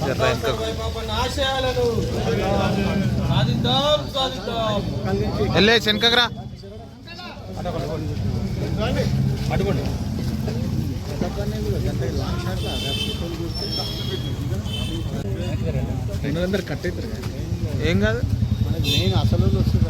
జర్ర వెనక ఆశయాలను సాధిద్దాం సాధిద్దాం. వెళ్ళే వెనకరా అందరు కట్ అవుతారు ఏం కాదు. మనకి మెయిన్ అసలు వస్తుంది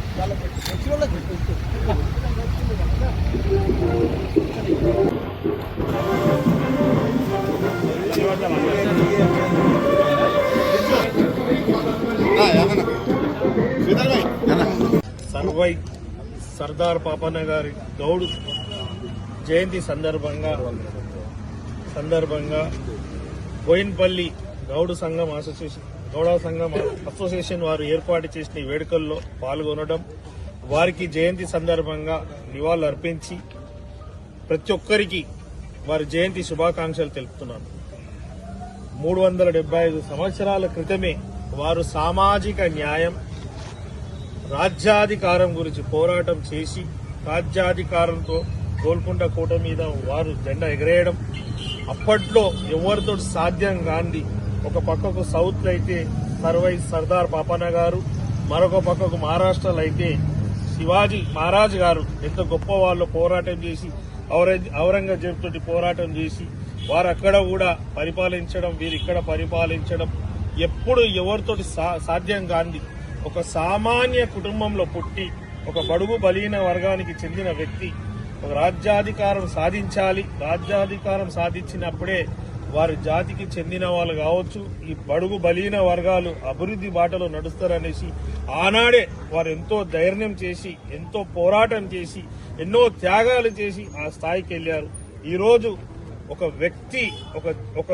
సర్వై సర్దార్ పాపన్న గారి గౌడు జయంతి సందర్భంగా సందర్భంగా బోయిన్పల్లి గౌడు సంఘం అసోసియేషన్ గౌడ సంఘం అసోసియేషన్ వారు ఏర్పాటు చేసిన ఈ వేడుకల్లో పాల్గొనడం వారికి జయంతి సందర్భంగా నివాళులు అర్పించి ప్రతి ఒక్కరికి వారి జయంతి శుభాకాంక్షలు తెలుపుతున్నాను. మూడు వందల డెబ్బై ఐదు సంవత్సరాల క్రితమే వారు సామాజిక న్యాయం రాజ్యాధికారం గురించి పోరాటం చేసి రాజ్యాధికారంతో గోల్కొండ కోట మీద వారు జెండా ఎగరేయడం. అప్పట్లో ఎవరితో సాధ్యం కాంది ఒక పక్కకు సౌత్ అయితే సర్వై సర్దార్ పాపన్న గారు మరొక పక్కకు మహారాష్ట్రలో అయితే శివాజీ మహారాజ్ గారు. ఎంత గొప్ప వాళ్ళు పోరాటం చేసి ఔరంగజేబ్ తోటి పోరాటం చేసి వారు అక్కడ కూడా పరిపాలించడం వీరు ఇక్కడ పరిపాలించడం. ఎప్పుడు ఎవరితోటి సా- సాధ్యం కాంది ఒక సామాన్య కుటుంబంలో పుట్టి ఒక బడుగు బలీన వర్గానికి చెందిన వ్యక్తి ఒక రాజ్యాధికారం సాధించాలి రాజ్యాధికారం సాధించినప్పుడే వారి జాతికి చెందిన వాళ్ళు కావచ్చు ఈ బడుగు బలీన వర్గాలు అభివృద్ధి బాటలో నడుస్తారనేసి ఆనాడే వారు ఎంతో ధైర్యం చేసి ఎంతో పోరాటం చేసి ఎన్నో త్యాగాలు చేసి ఆ స్థాయికి వెళ్ళారు. ఈరోజు ఒక వ్యక్తి ఒక ఒక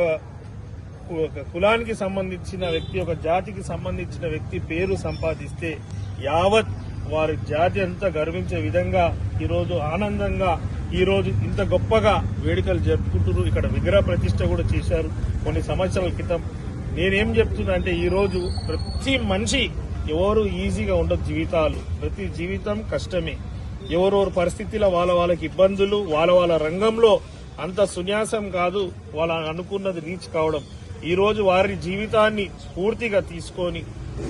ఒక కులానికి సంబంధించిన వ్యక్తి ఒక జాతికి సంబంధించిన వ్యక్తి పేరు సంపాదిస్తే యావత్ వారి జాతి అంతా గర్వించే విధంగా ఈరోజు ఆనందంగా ఈరోజు ఇంత గొప్పగా వేడుకలు జరుపుకుంటున్నారు. ఇక్కడ విగ్రహ ప్రతిష్ట కూడా చేశారు కొన్ని సంవత్సరాల క్రితం. నేనేం చెప్తున్నా అంటే ఈరోజు ప్రతి మనిషి ఎవరు ఈజీగా ఉండదు జీవితాలు. ప్రతి జీవితం కష్టమే. ఎవరెవరి పరిస్థితిలో వాళ్ళ వాళ్ళకి ఇబ్బందులు వాళ్ళ వాళ్ళ రంగంలో అంత సున్యాసం కాదు. వాళ్ళ అనుకున్నది రీచ్ కావడం. ఈరోజు వారి జీవితాన్ని స్ఫూర్తిగా తీసుకొని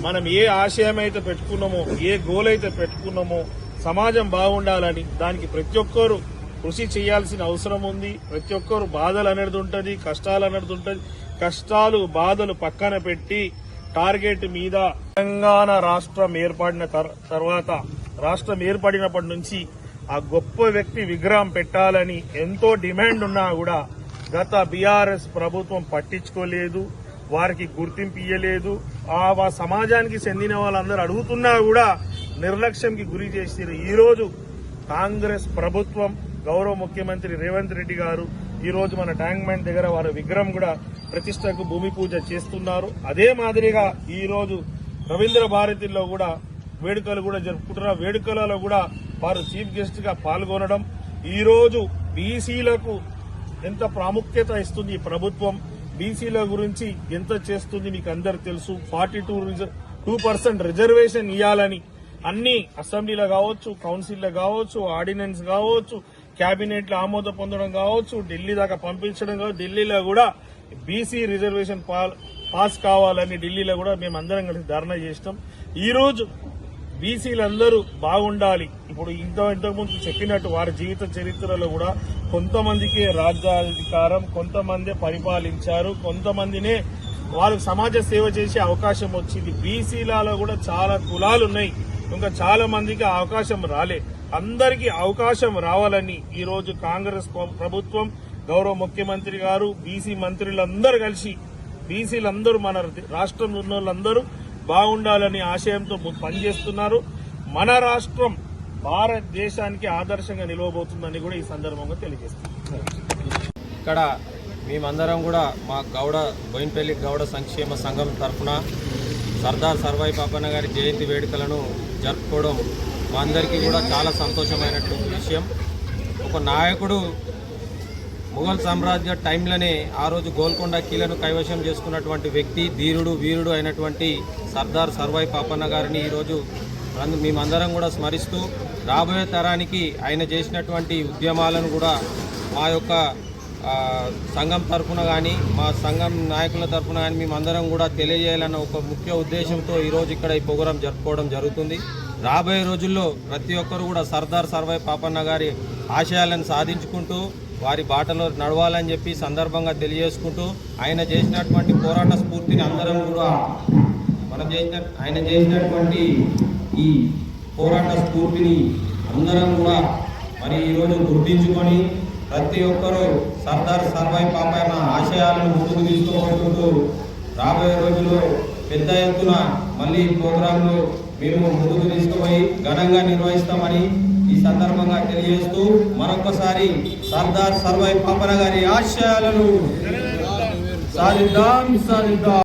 మనం ఏ ఆశయం అయితే పెట్టుకున్నామో ఏ గోల్ అయితే పెట్టుకున్నామో సమాజం బాగుండాలని దానికి ప్రతి ఒక్కరు కృషి చేయాల్సిన అవసరం ఉంది. ప్రతి ఒక్కరు బాధలు అనేది ఉంటుంది కష్టాలు అనేది ఉంటుంది. కష్టాలు బాధలు పక్కన పెట్టి టార్గెట్ మీద తెలంగాణ రాష్ట్రం ఏర్పడిన తర్వాత రాష్ట్రం ఏర్పడినప్పటి నుంచి ఆ గొప్ప వ్యక్తి విగ్రహం పెట్టాలని ఎంతో డిమాండ్ ఉన్నా కూడా గత బీఆర్ఎస్ ప్రభుత్వం పట్టించుకోలేదు వారికి గుర్తింపు ఇయ్యలేదు. ఆ సమాజానికి చెందిన వాళ్ళందరూ అడుగుతున్నా కూడా నిర్లక్ష్యంకి గురి చేసారు ఈరోజు కాంగ్రెస్ ప్రభుత్వం గౌరవ ముఖ్యమంత్రి రేవంత్ రెడ్డి గారు ఈరోజు మన ట్యాంక్ బండ్ దగ్గర వారి విగ్రహం కూడా ప్రతిష్టకు భూమి పూజ చేస్తున్నారు. అదే మాదిరిగా ఈరోజు రవీంద్ర భారతిలో కూడా వేడుకలు కూడా జరుపుకుంటున్న వేడుకలలో కూడా వారు చీఫ్ గెస్ట్గా పాల్గొనడం ఈరోజు బీసీలకు ఎంత ప్రాముఖ్యత ఇస్తుంది ఈ ప్రభుత్వం? బీసీల గురించి ఎంత చేస్తుంది మీకు అందరు తెలుసు? Forty two two percent reservation ఇవ్వాలని అన్ని అసెంబ్లీలో కావచ్చు కౌన్సిల్లో కావచ్చు ఆర్డినెన్స్ కావచ్చు క్యాబినెట్లో ఆమోదం పొందడం కావచ్చు ఢిల్లీ దాకా పంపించడం కావచ్చు ఢిల్లీలో కూడా బీసీ రిజర్వేషన్ పాస్ కావాలని ఢిల్లీలో కూడా మేము అందరం కలిసి ధర్నా చేసినాం. ఈరోజు బీసీలందరూ బాగుండాలి. ఇప్పుడు ఇంత ఇంతకుముందు చెప్పినట్టు వారి జీవిత చరిత్రలో కూడా కొంతమందికే రాజ్యాధికారం కొంతమందే పరిపాలించారు కొంతమందినే వారు సమాజ సేవ చేసే అవకాశం వచ్చింది. బీసీలలో కూడా చాలా కులాలు ఉన్నాయి ఇంకా చాలా మందికి అవకాశం రాలే. అందరికీ అవకాశం రావాలని ఈరోజు కాంగ్రెస్ ప్రభుత్వం గౌరవ ముఖ్యమంత్రి గారు బీసీ మంత్రులందరూ కలిసి బీసీలందరూ మన రాష్ట్రంలో ఉన్న వాళ్ళందరూ బాగుండాలని ఆశయంతో పనిచేస్తున్నారు. మన రాష్ట్రం భారతదేశానికి ఆదర్శంగా నిలవబోతుందని కూడా ఈ సందర్భంగా తెలియజేస్తుంది ఇక్కడ మేమందరం కూడా మా గౌడ బోయినపల్లి గౌడ సంక్షేమ సంఘం తరఫున సర్దార్ సర్వాయి పాపన్న గారి జయంతి వేడుకలను జరుపుకోవడం మా అందరికీ కూడా చాలా సంతోషమైనటువంటి విషయం. ఒక నాయకుడు ముఘల్ సామ్రాజ్య టైంలోనే ఆ రోజు గోల్కొండ కీలను కైవశం చేసుకున్నటువంటి వ్యక్తి ధీరుడు వీరుడు అయినటువంటి సర్దార్ సర్వాయి పాపన్న గారిని ఈరోజు మేమందరం కూడా స్మరిస్తూ రాబోయే తరానికి ఆయన చేసినటువంటి ఉద్యమాలను కూడా మా యొక్క సంఘం తరఫున కానీ మా సంఘం నాయకుల తరఫున కానీ మేమందరం కూడా తెలియజేయాలన్న ఒక ముఖ్య ఉద్దేశంతో ఈరోజు ఇక్కడ ఈ ప్రోగ్రాం జరుపుకోవడం జరుగుతుంది. రాబోయే రోజుల్లో ప్రతి ఒక్కరు కూడా సర్దార్ సర్వాయి పాపన్న గారి ఆశయాలను సాధించుకుంటూ వారి బాటలో నడవాలని చెప్పి సందర్భంగా తెలియజేసుకుంటూ ఆయన చేసినటువంటి పోరాట స్ఫూర్తిని అందరం కూడా మనం చేసిన ఆయన చేసినటువంటి ఈ పోరాట స్ఫూర్తిని అందరం కూడా మరి ఈరోజు గుర్తించుకొని ప్రతి ఒక్కరూ సర్దార్ సర్వాయి పాపన్న ఆశయాలను ముందుకు తీసుకుపోతుంటూ రాబోయే రోజుల్లో పెద్ద ఎత్తున మళ్ళీ ఈ మేము ముందుకు తీసుకుపోయి ఘనంగా నిర్వహిస్తామని ఈ సందర్భంగా తెలియజేస్తూ మరొకసారి సర్దార్ సర్వై పాపన గారి ఆశయాలను సాధిద్దాం సాధిద్దాం.